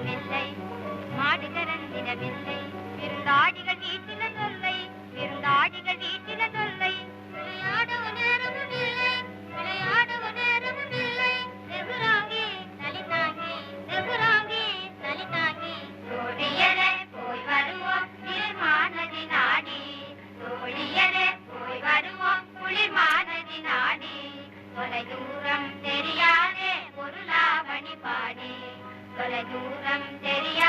விடவில்லை மாடுகரன் விடவில்லை விருந்தாடிகள் வீட்டில தொல்லை. விருந்தாடிகள் வீட்டில தொல்லை. நாடி. தொலைதூர தொலைதூரம் தெரிய